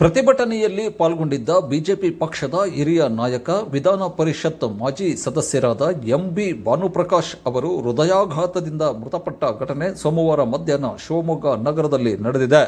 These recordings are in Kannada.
ಪ್ರತಿಭಟನೆಯಲ್ಲಿ ಪಾಲ್ಗೊಂಡಿದ್ದ ಬಿಜೆಪಿ ಪಕ್ಷದ ಹಿರಿಯ ನಾಯಕ ವಿಧಾನ ಪರಿಷತ್ ಮಾಜಿ ಸದಸ್ಯರಾದ ಎಂಬಿ ಭಾನುಪ್ರಕಾಶ್ ಅವರು ಹೃದಯಾಘಾತದಿಂದ ಮೃತಪಟ್ಟ ಘಟನೆ ಸೋಮವಾರ ಮಧ್ಯಾಹ್ನ ಶಿವಮೊಗ್ಗ ನಗರದಲ್ಲಿ ನಡೆದಿದೆ.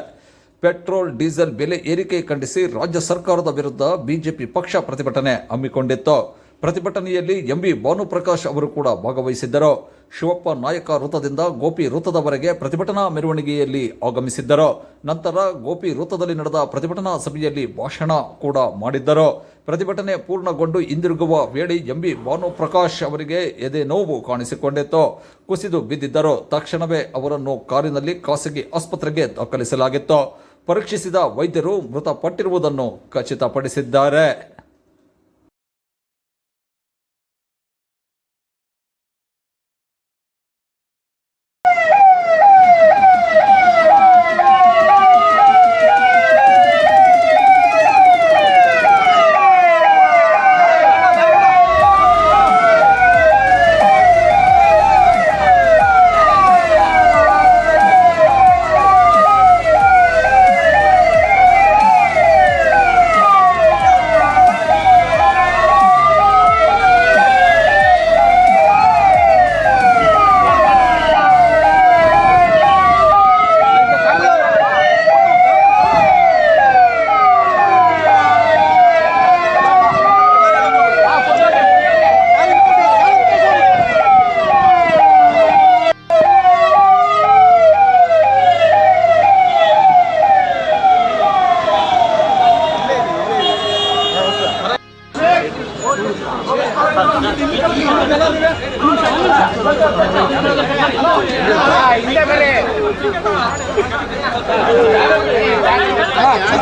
ಪೆಟ್ರೋಲ್, ಡೀಸೆಲ್ ಬೆಲೆ ಏರಿಕೆ ಖಂಡಿಸಿ ರಾಜ್ಯ ಸರ್ಕಾರದ ವಿರುದ್ಧ ಬಿಜೆಪಿ ಪಕ್ಷ ಪ್ರತಿಭಟನೆ ಹಮ್ಮಿಕೊಂಡಿತ್ತು. ಪ್ರತಿಭಟನೆಯಲ್ಲಿ ಎಂಬಿ ಭಾನುಪ್ರಕಾಶ್ ಅವರು ಕೂಡ ಭಾಗವಹಿಸಿದ್ದರು. ಶಿವಪ್ಪ ನಾಯಕ ವೃತ್ತದಿಂದ ಗೋಪಿ ವೃತ್ತದವರೆಗೆ ಪ್ರತಿಭಟನಾ ಮೆರವಣಿಗೆಯಲ್ಲಿ ಆಗಮಿಸಿದ್ದರು. ನಂತರ ಗೋಪಿ ವೃತ್ತದಲ್ಲಿ ನಡೆದ ಪ್ರತಿಭಟನಾ ಸಭೆಯಲ್ಲಿ ಭಾಷಣ ಕೂಡ ಮಾಡಿದ್ದರು. ಪ್ರತಿಭಟನೆ ಪೂರ್ಣಗೊಂಡು ಹಿಂದಿರುಗುವ ವೇಳೆ ಎಂಬಿ ಭಾನುಪ್ರಕಾಶ್ ಅವರಿಗೆ ಎದೆ ನೋವು ಕಾಣಿಸಿಕೊಂಡಿತ್ತು. ಕುಸಿದು ಬಿದ್ದಿದ್ದರು. ತಕ್ಷಣವೇ ಅವರನ್ನು ಕಾರಿನಲ್ಲಿ ಖಾಸಗಿ ಆಸ್ಪತ್ರೆಗೆ ದಾಖಲಿಸಲಾಗಿತ್ತು. ಪರೀಕ್ಷಿಸಿದ ವೈದ್ಯರು ಮೃತಪಟ್ಟಿರುವುದನ್ನು ಖಚಿತಪಡಿಸಿದ್ದಾರೆ.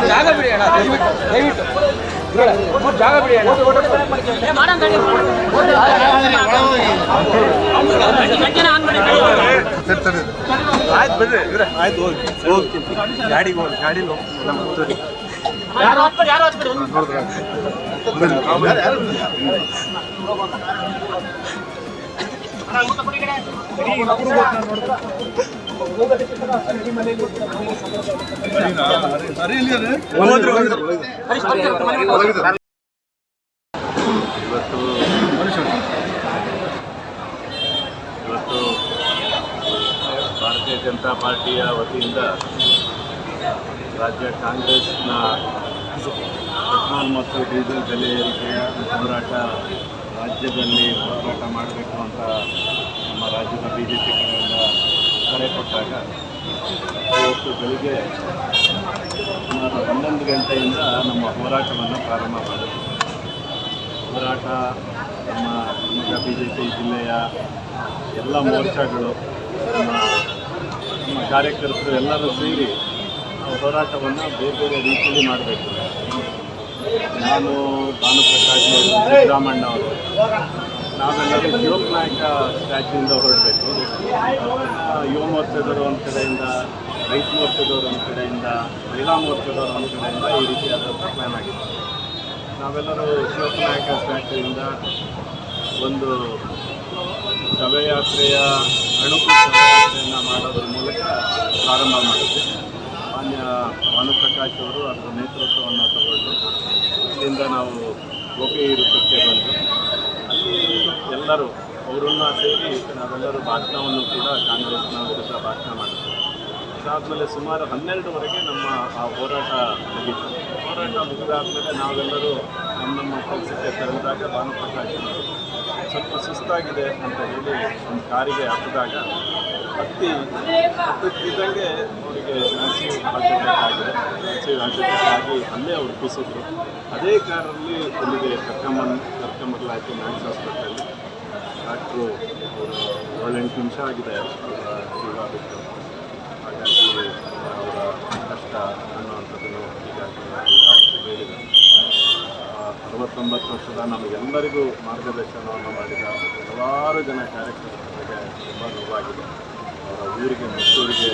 ಜಾಗ ಬಿಡಿ ಅಣ್ಣ ದಯವಿಟ್ಟು ದಯವಿಟ್ಟು ಇವ್ರೆ, ಜಾಗ ಬಿಡಿ ಅಣ್ಣ ಆಯ್ತು ಬಿಡ್ರಿ ಇವ್ರೆ ಆಯ್ತು ಹೋಗಿ ಹೋಗ್ತೀನಿ ಗಾಡಿಗೆ ಹೋಗಿ ಗಾಡಿಲಿ ಹೋಗಿ ನಮ್ಮ ಕೂತ್ಕೊಳ್ಳಿ. ಹೋದ್ರು, ಹೋದ್ರು. ಇವತ್ತು ಭಾರತೀಯ ಜನತಾ ಪಾರ್ಟಿಯ ವತಿಯಿಂದ ರಾಜ್ಯ ಕಾಂಗ್ರೆಸ್ನ ಪೆಟ್ರೋಲ್ ಮತ್ತು ಡೀಸೆಲ್ ಬೆಲೆ ಏರಿಕೆಯ ಹೋರಾಟ ರಾಜ್ಯದಲ್ಲಿ ಹೋರಾಟ ಮಾಡಬೇಕು ಅಂತ ನಮ್ಮ ರಾಜ್ಯದ ಬಿ ಜೆ ಪಿ ಕಡೆಯಿಂದ ಕರೆ ಕೊಟ್ಟಾಗ ಇವತ್ತು ಬೆಳಿಗ್ಗೆ ಸುಮಾರು ಹನ್ನೊಂದು ಗಂಟೆಯಿಂದ ನಮ್ಮ ಹೋರಾಟವನ್ನು ಪ್ರಾರಂಭ ಮಾಡಿದ್ವಿ ಹೋರಾಟ ನಮ್ಮ ಈಗ ಬಿ ಜೆ ಪಿ ಜಿಲ್ಲೆಯ ಎಲ್ಲ ಮೋರ್ಚಾಗಳು, ನಮ್ಮ ನಮ್ಮ ಕಾರ್ಯಕರ್ತರು ಎಲ್ಲರೂ ಸೇರಿ ಹೋರಾಟವನ್ನು ಬೇರೆ ಬೇರೆ ರೀತಿಯಲ್ಲಿ ಮಾಡಬೇಕು. ನಾನು ಭಾನುಪ್ರಕಾಶ್ ಪ್ರಕಾಶ್ ಸಿದ್ದರಾಮಣ್ಣ ಅವರು. ನಾವೆಲ್ಲರೂ ಶಿವಪ್ಪ ನಾಯಕ ಸ್ಟ್ಯಾಚ್ಯೂಯಿಂದ ಹೊರಡಬೇಕು. ಯುವ ಮೋರ್ಚಾದವರು ಒಂದು ಕಡೆಯಿಂದ, ರೈತ ಮೋರ್ಚಾದವರು ಒಂದು ಕಡೆಯಿಂದ, ಮಹಿಳಾ ಮೋರ್ಚಾದವರು ಒಂದು ಕಡೆಯಿಂದ ಈ ರೀತಿಯಾದಂಥ ಪ್ಲ್ಯಾನ್ ಆಗಿದೆ. ನಾವೆಲ್ಲರೂ ಶಿವಪ್ಪ ನಾಯಕ ಸ್ಟ್ಯಾಚ್ಯೂಯಿಂದ ಒಂದು ಶವಯಾತ್ರೆಯ ಅಣುಕು ಶವಯಾತ್ರೆಯನ್ನು ಮಾಡೋದ್ರ ಮೂಲಕ ಪ್ರಾರಂಭ ಮಾಡಿದ್ವಿ. ಮಾನ್ಯ ಭಾನುಪ್ರಕಾಶ್ ಅವರು ಅದರ ನೇತೃತ್ವವನ್ನು ತಗೊಂಡು ಇಲ್ಲಿಂದ ನಾವು ಗೋಪಿ ವೃತ್ತಕ್ಕೆ ಬಂದು ಅಲ್ಲಿ ಎಲ್ಲರೂ ಅವರನ್ನ ಸೇರಿ ನಾವೆಲ್ಲರೂ ಭಾಷಣವನ್ನು ಕೂಡ ಕಾಂಗ್ರೆಸ್ನ ವಿರುದ್ಧ ಭಾಷಣ ಮಾಡಿದ್ವಿ. ಅದಾದಮೇಲೆ ಸುಮಾರು ಹನ್ನೆರಡುವರೆಗೆ ನಮ್ಮ ಆ ಹೋರಾಟ ಮುಗಿತು. ಹೋರಾಟ ಮುಗಿದಾದಮೇಲೆ ನಾವೆಲ್ಲರೂ ನಮ್ಮ ನಮ್ಮ ಕೆಲಸಕ್ಕೆ ತೆರಳಿದಾಗ ಭಾನುಪ್ರಕಾಶ್ ಸ್ವಲ್ಪ ಸುಸ್ತಾಗಿದೆ ಅಂತ ಹೇಳಿ ಒಂದು ಕಾರಿಗೆ ಹತ್ತಿದಾಗ ಹತ್ತಿ ಹತ್ತುತ್ತಿದ್ದಂಗೆ ಅವರಿಗೆ ಮ್ಯಾಸಿವ್ ಹಾರ್ಟ್ ಅಟ್ಯಾಕ್ ಆಗಿದೆ ಅಟ್ಯಾಕ್ ಆಗಿ ಅಲ್ಲೇ ಅವ್ರು ಕುಸಿದ್ರು. ಅದೇ ಕಾರಲ್ಲಿ ಇಲ್ಲಿಗೆ ಕರ್ಕೊಂಬಂದು ಕರ್ಕೊಂಬರ್ಲಾಯ್ತು ಮ್ಯಾನ್ಸ್ ಹಾಸ್ಪಿಟಲಲ್ಲಿ ಡಾಕ್ಟ್ರು ಏಳೆಂಟು ನಿಮಿಷ ಆಗಿದೆ ಜೀವ ಬಿಟ್ಟು ಹಾಗಾಗಿ ಅವರ ಕಷ್ಟ ಅನ್ನುವಂಥದ್ದನ್ನು ಹೀಗಾಗಿ ಡಾಕ್ಟ್ರು ಹೇಳಿದರು. ಅರವತ್ತೊಂಬತ್ತು ವರ್ಷದ ನಮಗೆಲ್ಲರಿಗೂ ಮಾರ್ಗದರ್ಶನವನ್ನು ಮಾಡಿದ ಹಲವಾರು ಜನ ಕಾರ್ಯಕರ್ತರಿಗೆ ತುಂಬ ನೋವಾಗಿದೆ ಅವರ ಊರಿಗೆ, ಮೈಸೂರಿಗೆ